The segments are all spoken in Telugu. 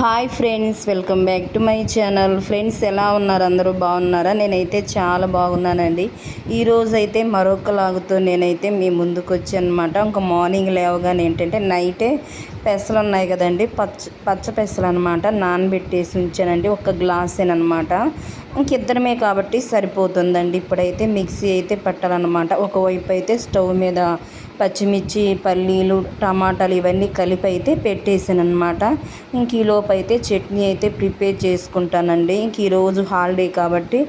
Hi friends welcome back to my channel. Friends ఎలా ఉన్నారు? అందరూ బాగున్నారా? నేనైతే చాలా బాగున్నానండి. ఈరోజు అయితే మరొక లాగుతో నేనైతే మీ ముందుకు వచ్చానమాట ఇంకా మార్నింగ్ లేవగానే ఏంటంటే నైటే పెసలు ఉన్నాయి కదండి. పచ్చ పచ్చ పెసలు అనమాట నానబెట్టేసి ఉంచానండి. ఒక గ్లాసేనమాట ఇంకిద్దరమే కాబట్టి సరిపోతుందండి. ఇప్పుడైతే మిక్సీ అయితే పెట్టాలన్నమాట ఒకవైపు అయితే స్టవ్ మీద పచ్చిమిర్చి పల్లీలు టమాటాలు ఇవన్నీ కలిపి అయితే పెట్టేసాను అనమాట ఇంక ఈలోపు అయితే చట్నీ అయితే ప్రిపేర్ చేసుకుంటానండి. ఇంక ఈరోజు హాలిడే కాబట్టి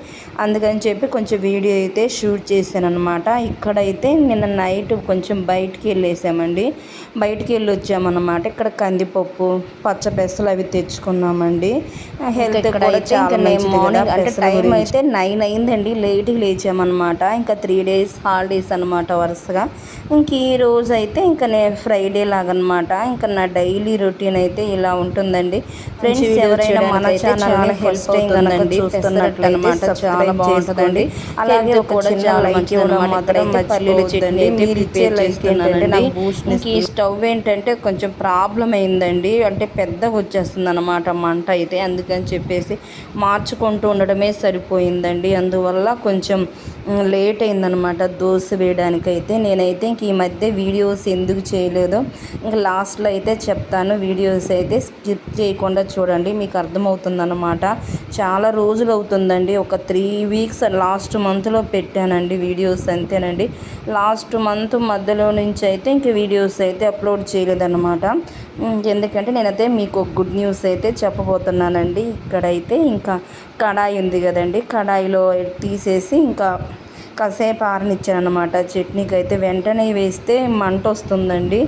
అందుకని చెప్పి కొంచెం వీడియో అయితే షూట్ చేశాను అనమాట ఇక్కడైతే నిన్న నైట్ కొంచెం బయటికి వెళ్ళేసామండి. బయటికి వెళ్ళి వచ్చామన్నమాట. ఇక్కడ కందిపప్పు పచ్చ పెసలు అవి తెచ్చుకున్నామండి. హెల్త్ కూడా చాలా మార్నింగ్ అంటే టైం అయితే నైన్ అయిందండి. లేట్గా లేచామన్నమాట. ఇంకా త్రీ డేస్ హాలిడేస్ అనమాట వరుసగా. ఇంక ఈ రోజు అయితే ఇంకా నేను ఫ్రైడే లాగనమాట. ఇంకా నా డైలీ రొటీన్ అయితే ఇలా ఉంటుందండి. ఫ్రెండ్స్ ఎవరైనా మన ఛానల్ హెల్ప్ అవుతుందండి. చూస్తున్నట్టు అనమాట చాలా బాగుంటుందండి. అలాగే ఒక చిన్న లైక్ ఇవ్వడం మాత్రం పల్లీల చట్నీ మీరు ఇచ్చే లైక్ ఏంటంటే నాకు ఈ స్టవ్ ఏంటంటే కొంచెం ప్రాబ్లం అయిందండి. అంటే పెద్దగా వచ్చేస్తుంది అనమాట మంట అయితే. అందుకని చెప్పేసి మార్చుకుంటూ ఉండడమే సరిపోయిందండి. అందువల్ల కొంచెం లేట్ అయిందనమాట దోశ వేయడానికైతే. నేనైతే ఇంక ఈ మధ్య వీడియోస్ ఎందుకు చేయలేదో ఇంకా లాస్ట్లో అయితే చెప్తాను. వీడియోస్ అయితే స్కిప్ చేయకుండా చూడండి మీకు అర్థమవుతుందన్నమాట. చాలా రోజులు అవుతుందండి ఒక త్రీ వీక్స్ లాస్ట్ మంత్లో పెట్టానండి వీడియోస్ అంతేనండి. లాస్ట్ మంత్ మధ్యలో నుంచి అయితే ఇంక వీడియోస్ అయితే అప్లోడ్ చేయలేదన్నమాట. ఎందుకంటే నేనైతే మీకు గుడ్ న్యూస్ అయితే చెప్పబోతున్నానండి. ఇక్కడైతే ఇంకా కడాయి ఉంది కదండి కడాయిలో తీసేసి ఇంకా కాసేపు ఆరనిచ్చాను అనమాట చట్నీకి అయితే వెంటనే వేస్తే మంట వస్తుందండి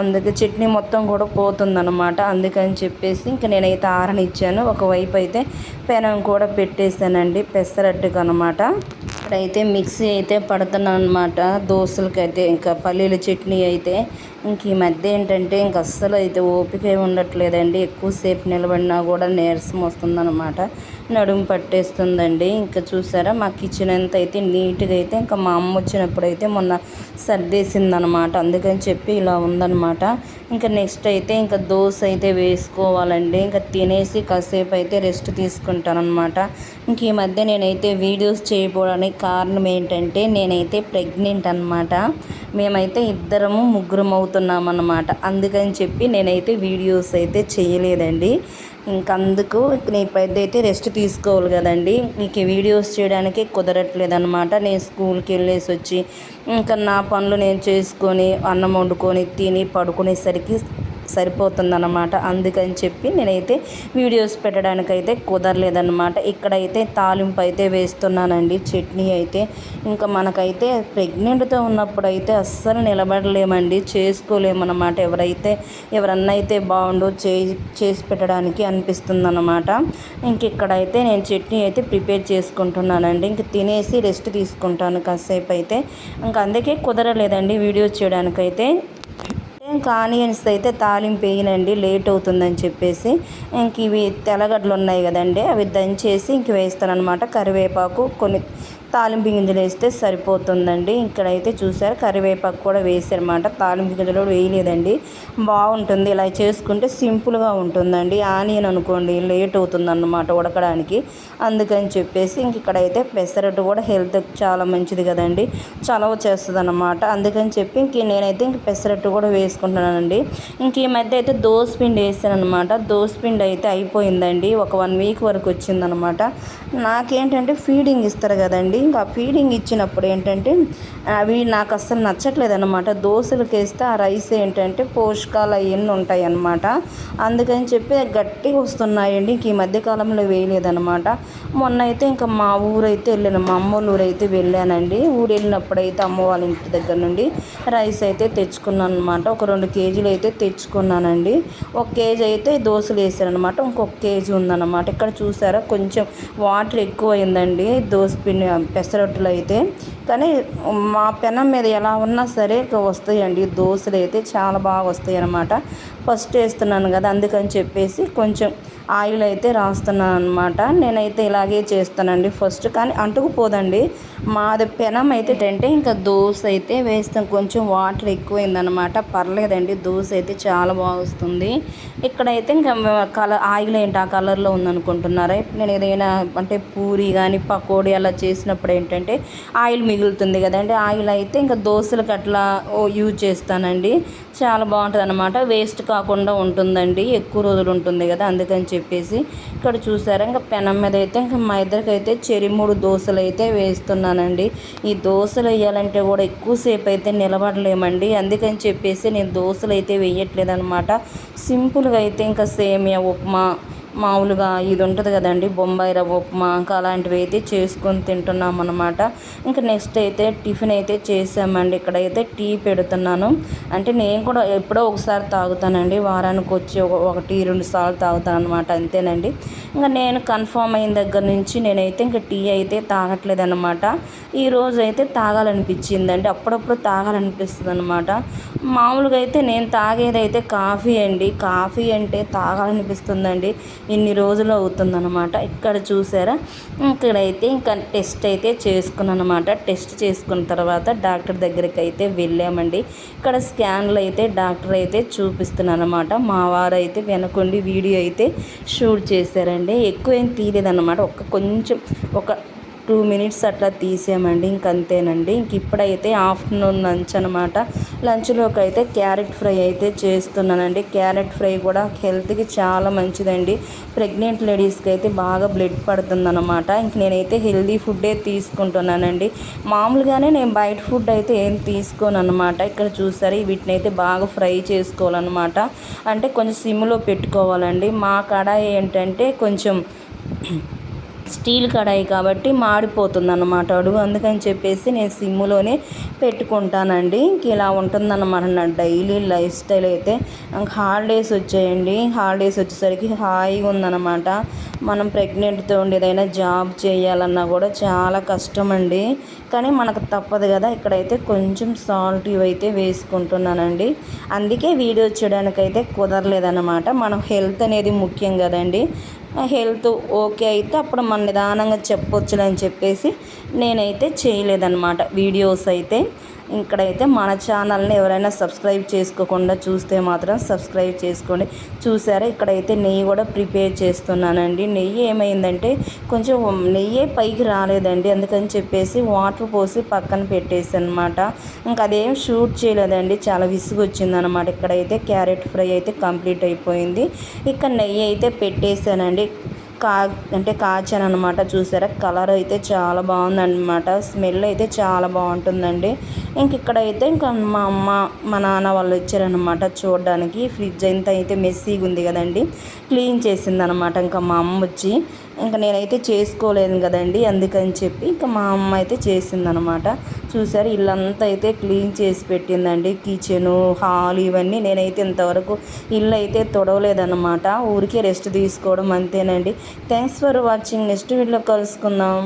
అందుకే చట్నీ మొత్తం కూడా పోతుందన్నమాట. అందుకని చెప్పేసి ఇంక నేనైతే ఆరనిచ్చాను. ఒకవైపు అయితే పెనం కూడా పెట్టేశానండి. పెసరట్టుకు అనమాట ఇక్కడైతే మిక్సీ అయితే పడుతున్నాను అనమాట దోశలకైతే ఇంకా పల్లీల చట్నీ అయితే. ఇంక ఈ మధ్య ఏంటంటే ఇంక అస్సలు అయితే ఓపిక ఉండట్లేదండి. ఎక్కువసేపు నిలబడినా కూడా నీరసం వస్తుందన్నమాట. నడుము పట్టేస్తుందండి. ఇంకా చూసారా మా కిచెన్ అంతా అయితే నీట్గా అయితే ఇంకా మా అమ్మ వచ్చినప్పుడు అయితే మొన్న సర్దేసిందనమాట. అందుకని చెప్పి ఇలా ఉందనమాట. ఇంకా నెక్స్ట్ అయితే ఇంకా దోశ అయితే వేసుకోవాలండి. ఇంకా తినేసి కాసేపు అయితే రెస్ట్ తీసుకుంటానమాట ఇంక ఈ మధ్య నేనైతే వీడియోస్ చేయకపోవడానికి కారణం ఏంటంటే నేనైతే ప్రెగ్నెంట్ అనమాట. మేమైతే ఇద్దరము ముగ్గురం అవుతున్నామన్నమాట అందుకని చెప్పి నేనైతే వీడియోస్ అయితే చేయలేదండి. ఇంకందుకు నేను రెస్ట్ తీసుకోవాలి కదండి. మీకు వీడియోస్ చేయడానికి కుదరట్లేదు అనమాట నేను స్కూల్కి వెళ్ళేసి వచ్చి ఇంకా నా పనులు నేను చేసుకొని అన్నం వండుకొని తిని పడుకునేసరికి సరిపోతుందన్నమాట. అందుకని చెప్పి నేనైతే వీడియోస్ పెట్టడానికైతే కుదరలేదన్నమాట. ఇక్కడైతే తాలింపు అయితే వేస్తున్నానండి. చట్నీ అయితే ఇంకా మనకైతే ప్రెగ్నెంట్తో ఉన్నప్పుడు అయితే అస్సలు నిలబడలేమండి. చేసుకోలేమన్నమాట. ఎవరైతే ఎవరన్నా అయితే బాగుండో చేసి చేసి పెట్టడానికి అనిపిస్తుంది అనమాట ఇంక ఇక్కడైతే నేను చట్నీ అయితే ప్రిపేర్ చేసుకుంటున్నానండి. ఇంక తినేసి రెస్ట్ తీసుకుంటాను కాసేపు అయితే ఇంకా అందుకే కుదరలేదండి వీడియోస్ చేయడానికైతే. ఇంకా ఆనియన్స్ అయితే తాలింపు వేయనండి లేట్ అవుతుందని చెప్పేసి. ఇంక ఇవి తెల్లగడ్డలు ఉన్నాయి కదండి అవి దంచేసి ఇంక వేస్తాను అనమాట కరివేపాకు కొన్ని తాలింపు గింజలు వేస్తే సరిపోతుందండి. ఇక్కడైతే చూసారు కరివేపాకు కూడా వేసారనమాట తాలింపు గింజలు వేయలేదండి. బాగుంటుంది. ఇలా చేసుకుంటే సింపుల్గా ఉంటుందండి. ఆనియన్ అనుకోండి లేట్ అవుతుంది అన్నమాట ఉడకడానికి. అందుకని చెప్పేసి ఇంక ఇక్కడైతే పెసరట్టు కూడా హెల్త్ చాలా మంచిది కదండి. చలవ చేస్తుంది అన్నమాట అందుకని చెప్పి ఇంక నేనైతే ఇంక పెసరట్టు కూడా వేసుకుంటున్నానండి. ఇంక ఈ మధ్య అయితే పిండి వేసాను అనమాట పిండి అయితే అయిపోయిందండి. ఒక వన్ వీక్ వరకు వచ్చిందనమాట నాకేంటంటే ఫీడింగ్ ఇస్తారు కదండి. ఇంకా ఫీడింగ్ ఇచ్చినప్పుడు ఏంటంటే అవి నాకు అస్సలు నచ్చట్లేదు అనమాట దోశలకు వేస్తే ఆ రైస్ ఏంటంటే పోషకాలు అవన్నీ ఉంటాయి అన్నమాట అందుకని చెప్పి గట్టిగా వస్తున్నాయండి. ఇంక ఈ మధ్యకాలంలో వేయలేదనమాట మొన్న అయితే ఇంకా మా ఊరైతే వెళ్ళాను. మా అమ్మ ఊరు అయితే వెళ్ళానండి. ఊరు వెళ్ళినప్పుడు అయితే అమ్మ వాళ్ళ ఇంటి దగ్గర నుండి రైస్ అయితే తెచ్చుకున్నాను అనమాట ఒక రెండు కేజీలు అయితే తెచ్చుకున్నానండి. ఒక కేజీ అయితే దోశలు వేసారనమాట ఇంకొక కేజీ ఉందన్నమాట. ఇక్కడ చూసారా? కొంచెం వాటర్ ఎక్కువ అయిందండి. దోశ పిండి పెసరట్టులు అయితే. కానీ మా పెనం మీద ఎలా ఉన్నా సరే వస్తాయండి. దోశలు అయితే చాలా బాగా వస్తాయి అన్నమాట. ఫస్ట్ వేస్తున్నాను కదా అందుకని చెప్పేసి కొంచెం ఆయిల్ అయితే రాస్తున్నాను అనమాట నేనైతే ఇలాగే చేస్తానండి ఫస్ట్. కానీ అంటుకుపోదండి. మాది పెనం అయితే అంటే ఇంకా దోశ అయితే వేస్తాం. కొంచెం వాటర్ ఎక్కువైందనమాట పర్లేదండి దోశ అయితే చాలా బాగా వస్తుంది. ఇక్కడైతే ఇంకా కలర్ ఆయిల్ ఏంటి ఆ కలర్లో ఉందనుకుంటున్నారా? నేను ఏదైనా అంటే పూరి కానీ పకోడీ అలా చేసిన చేసినప్పుడు ఏంటంటే ఆయిల్ మిగులుతుంది కదండి. ఆయిల్ అయితే ఇంకా దోశలకు అట్లా యూజ్ చేస్తానండి. చాలా బాగుంటుంది అనమాట వేస్ట్ కాకుండా ఉంటుందండి. ఎక్కువ రోజులు ఉంటుంది కదా అందుకని చెప్పేసి. ఇక్కడ చూసారా ఇంకా పెనం మీద అయితే ఇంకా మా ఇద్దరికి అయితే చెరిమూడు దోశలు అయితే వేస్తున్నానండి. ఈ దోశలు వేయాలంటే కూడా ఎక్కువసేపు అయితే నిలబడలేమండి. అందుకని చెప్పేసి నేను దోశలు అయితే వేయట్లేదు అనమాట సింపుల్గా అయితే ఇంకా సేమియా ఉప్మా మామూలుగా ఇది ఉంటుంది కదండి బొంబాయి రవ్వ ఉప్మా ఇంకా అలాంటివి అయితే చేసుకొని తింటున్నాం అనమాట ఇంకా నెక్స్ట్ అయితే టిఫిన్ అయితే చేసామండి. ఇక్కడైతే టీ పెడుతున్నాను. అంటే నేను కూడా ఎప్పుడో ఒకసారి తాగుతానండి. వారానికి వచ్చి ఒకటి రెండు సార్లు తాగుతాను అనమాట అంతేనండి. ఇంకా నేను కన్ఫామ్ అయిన దగ్గర నుంచి నేనైతే ఇంకా టీ అయితే తాగట్లేదు అనమాట ఈరోజు అయితే తాగాలనిపించిందండి. అప్పుడప్పుడు తాగాలనిపిస్తుంది అనమాట మామూలుగా అయితే నేను తాగేది అయితే కాఫీ అండి. కాఫీ అంటే తాగాలనిపిస్తుందండి. ఇన్ని రోజులు అవుతుందన్నమాట. ఇక్కడ చూసారా? ఇక్కడైతే ఇంకా టెస్ట్ అయితే చేసుకున్నాను అనమాట టెస్ట్ చేసుకున్న తర్వాత డాక్టర్ దగ్గరికి అయితే వెళ్ళామండి. ఇక్కడ స్కాన్లు అయితే డాక్టర్ అయితే చూపిస్తున్నాను అనమాట మా వారు అయితే వెనకుండి వీడియో అయితే షూట్ చేశారండి. ఎక్కువ ఏం తీయలేదన్నమాట. ఒక కొంచెం ఒక టూ మినిట్స్ అట్లా తీసామండి ఇంకంతేనండి. ఇంక ఇప్పుడైతే ఆఫ్టర్నూన్ లంచ్ అనమాట లంచ్లోకి అయితే క్యారెట్ ఫ్రై అయితే చేస్తున్నానండి. క్యారెట్ ఫ్రై కూడా హెల్త్కి చాలా మంచిదండి. ప్రెగ్నెంట్ లేడీస్కి అయితే బాగా బ్లడ్ పడుతుందన్నమాట. ఇంక నేనైతే హెల్దీ ఫుడ్డే తీసుకుంటున్నానండి. మామూలుగానే నేను బయట ఫుడ్ అయితే ఏం తీసుకోను అనమాట ఇక్కడ చూసారు వీటిని అయితే బాగా ఫ్రై చేసుకోవాలన్నమాట. అంటే కొంచెం సిమ్లో పెట్టుకోవాలండి. మా కడాయి ఏంటంటే కొంచెం స్టీల్ కడాయి కాబట్టి మాడిపోతుంది అన్నమాట అడుగు అందుకని చెప్పేసి నేను సిమ్లోనే పెట్టుకుంటానండి. ఇంక ఇలా ఉంటుందన్నమాట నా డైలీ లైఫ్ స్టైల్ అయితే. హాలిడేస్ వచ్చాయండి. హాలిడేస్ వచ్చేసరికి హాయిగా ఉందన్నమాట. మనం ప్రెగ్నెంట్తో ఏదైనా జాబ్ చేయాలన్నా కూడా చాలా కష్టం అండి కానీ మనకు తప్పదు కదా ఇక్కడైతే కొంచెం సాల్ట్ ఇవైతే వేసుకుంటున్నానండి. అందుకే వీడియో చేయడానికైతే కుదరలేదన్నమాట. మనం హెల్త్ అనేది ముఖ్యం కదండి. హెల్త్ ఓకే అయితే అప్పుడు మన నిదానంగా చెప్పొచ్చులని చెప్పేసి నేనైతే చేయలేదన్నమాట వీడియోస్ అయితే. ఇక్కడైతే మన ఛానల్ని ఎవరైనా సబ్స్క్రైబ్ చేసుకోకుండా చూస్తే మాత్రం సబ్స్క్రైబ్ చేసుకోండి. చూసారా? ఇక్కడైతే నెయ్యి కూడా ప్రిపేర్ చేస్తున్నానండి. నెయ్యి ఏమైందంటే కొంచెం నెయ్యే పైకి రాలేదండి. అందుకని చెప్పేసి వాటర్ పోసి పక్కన పెట్టేసి అనమాట ఇంకా అదేం షూట్ చేయలేదండి. చాలా విసుగు వచ్చిందనమాట ఇక్కడైతే క్యారెట్ ఫ్రై అయితే కంప్లీట్ అయిపోయింది. ఇక్కడ నెయ్యి అయితే పెట్టేశానండి కా అంటే కాచాను అనమాట చూసారా? కలర్ అయితే చాలా బాగుందన్నమాట. స్మెల్ అయితే చాలా బాగుంటుందండి. ఇంక ఇక్కడైతే ఇంకా మా అమ్మ మా నాన్న వాళ్ళు వచ్చారనమాట చూడడానికి. ఫ్రిడ్జ్ ఎంత అయితే మెస్సీగా ఉంది కదండి. క్లీన్ చేసిందనమాట ఇంకా మా అమ్మ వచ్చి. ఇంకా నేనైతే చేసుకోలేను కదండి అందుకని చెప్పి ఇంకా మా అమ్మ అయితే చేసిందనమాట చూసారు. ఇల్లంతా అయితే క్లీన్ చేసి పెట్టిందండి. కిచెను హాల్ ఇవన్నీ నేనైతే ఇంతవరకు ఇల్లు అయితే తొడవలేదన్నమాట. ఊరికే రెస్ట్ తీసుకోవడం అంతేనండి. Thanks for watching. Next video కలుసుకుందాం.